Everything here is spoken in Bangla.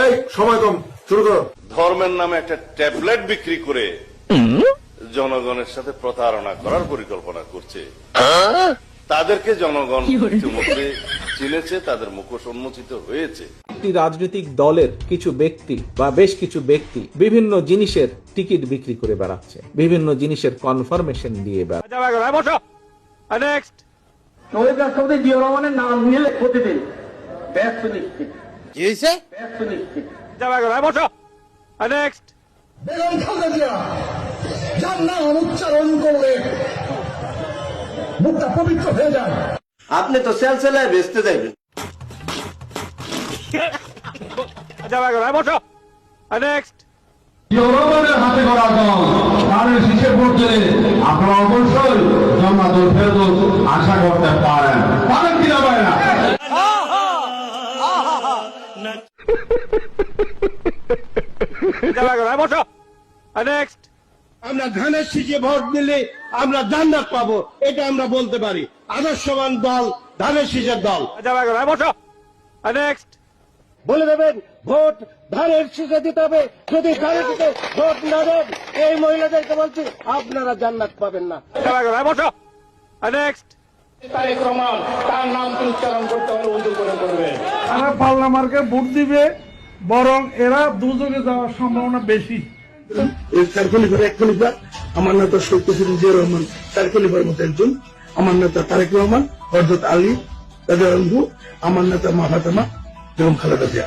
এই সময় কম শুরু করো। ধর্মের নামে একটা ট্যাবলেট বিক্রি করে জনগণের সাথে প্রতারণা করার পরিকল্পনা করছে। তাদেরকে জনগণ ইতিমধ্যে চিনেছে তাদের মুখোশ উন্মোচিত হয়েছে। একটি রাজনৈতিক দলের কিছু ব্যক্তি বা বেশ কিছু ব্যক্তি বিভিন্ন জিনিসের টিকিট বিক্রি করে বেড়াচ্ছে বিভিন্ন জিনিসের কনফার্মেশন দিয়ে বেড়াচ্ছে রহমানের নাম নিলে প্রতিদিন ব্যাস সুনিশ্চিত কি হয়েছে ব্যাস সুনিশ্চিত বেগম খালেদা জিয়া যার নাম উচ্চারণ করলে মুখটা পবিত্র হয়ে যায়। আপনি তো সেল সেলায় বেচতে যাইবেন। জনগণের হাতে করা দল তাদের শীষে ভোট দিলে আপনারা অবশ্যই জন্মাদল আশা করতে পারেন কিনা পারে না আমরা ধানের শীষে ভোট দিলে আমরা জান্নাত পাবো, এটা আমরা বলতে পারি। আদর্শবান দল, ধানের শীষের দল। বলে দেবেন, ভোট ধানের শীষে দিতে হবে, যদি ধানের শীষে ভোট না দেন, এই মহিলাদেরকে বলছি, আপনারা জান্নাত পাবেন না। তারেক রহমান, তার নাম উচ্চারণ করতে উজু করে করবেন তারা পাল্লা মার্কে ভোট দিবে, বরং এরা দুযোগে যাওয়ার সম্ভাবনা বেশি। আমার নেতা হুসেন জিয়া রহমান চার খলিফার মতো একজন। আমার নেতা তারেক রহমান হরদত আলী তাদের আমার নেতা মাহাতামা খালেদা জিয়া।